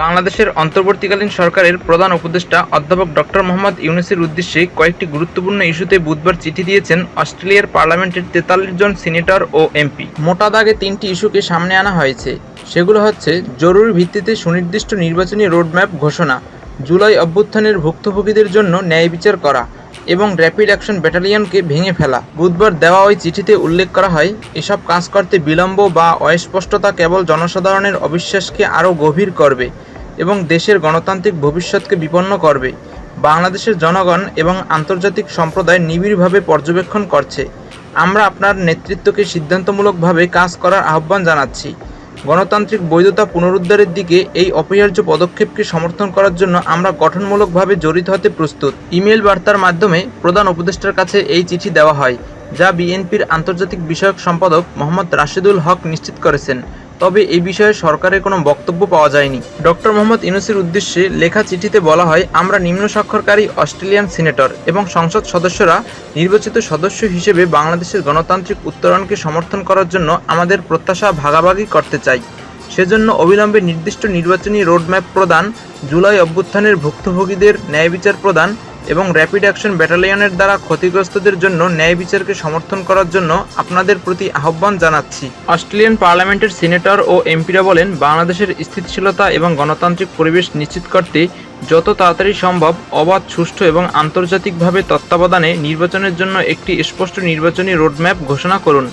বাংলাদেশের অন্তর্বর্তীকালীন সরকারের প্রধান উপদেষ্টা অধ্যাপক ডক্টর মোহাম্মদ ইউনুসের উদ্দেশ্যে কয়েকটি গুরুত্বপূর্ণ ইস্যুতে বুধবার চিঠি দিয়েছেন অস্ট্রেলিয়ার পার্লামেন্টের তেতাল্লিশ জন সিনেটর ও এমপি। মোটা দাগে তিনটি ইস্যুকে সামনে আনা হয়েছে। সেগুলো হচ্ছে জরুরি ভিত্তিতে সুনির্দিষ্ট নির্বাচনী রোডম্যাপ ঘোষণা, জুলাই অভ্যুত্থানের ভুক্তভোগীদের জন্য ন্যায় বিচার করা এবং র্যাপিড অ্যাকশন ব্যাটালিয়নকে ভেঙে ফেলা। বুধবার দেওয়া ওই চিঠিতে উল্লেখ করা হয়, এসব কাজ করতে বিলম্ব বা অস্পষ্টতা কেবল জনসাধারণের অবিশ্বাসকে আরও গভীর করবে এবং দেশের গণতান্ত্রিক ভবিষ্যৎকে বিপন্ন করবে। বাংলাদেশের জনগণ এবং আন্তর্জাতিক সম্প্রদায় নিবিড়ভাবে পর্যবেক্ষণ করছে। আমরা আপনার নেতৃত্বকে সিদ্ধান্তমূলকভাবে কাজ করার আহ্বান জানাচ্ছি। গণতান্ত্রিক বৈধতা পুনরুদ্ধারের দিকে এই অপরিহার্য পদক্ষেপকে সমর্থন করার জন্য আমরা গঠনমূলকভাবে জড়িত হতে প্রস্তুত। ইমেল বার্তার মাধ্যমে প্রধান উপদেষ্টার কাছে এই চিঠি দেওয়া হয়। যা বিএনপির আন্তর্জাতিক বিষয়ক সম্পাদক মোহাম্মদ রাশেদুল হক নিশ্চিত করেছেন। তবে এই বিষয়ে সরকারের কোনো বক্তব্য পাওয়া যায়নি। ডক্টর মোহাম্মদ ইউনুসের উদ্দেশ্যে লেখা চিঠিতে বলা হয়, আমরা নিম্ন স্বাক্ষরকারী অস্ট্রেলিয়ান সিনেটর এবং সংসদ সদস্যরা নির্বাচিত সদস্য হিসেবে বাংলাদেশের গণতান্ত্রিক উত্তরণকে সমর্থন করার জন্য আমাদের প্রত্যাশা ভাগাভাগি করতে চাই। সেজন্য অবিলম্বে নির্দিষ্ট নির্বাচনী রোডম্যাপ প্রদান, জুলাই অভ্যুত্থানের ভুক্তভোগীদের ন্যায় বিচার প্রদান এবং র্যাপিড অ্যাকশন ব্যাটালিয়নের দ্বারা ক্ষতিগ্রস্তদের জন্য ন্যায় বিচারকে সমর্থন করার জন্য আপনাদের প্রতি আহ্বান জানাচ্ছি। অস্ট্রেলিয়ান পার্লামেন্টের সিনেটর ও এমপিরা বলেন, বাংলাদেশের স্থিতিশীলতা এবং গণতান্ত্রিক পরিবেশ নিশ্চিত করতে যত তাড়াতাড়ি সম্ভব অবাধ, সুষ্ঠু এবং আন্তর্জাতিকভাবে তত্ত্বাবধানে নির্বাচনের জন্য একটি স্পষ্ট নির্বাচনী রোডম্যাপ ঘোষণা করুন।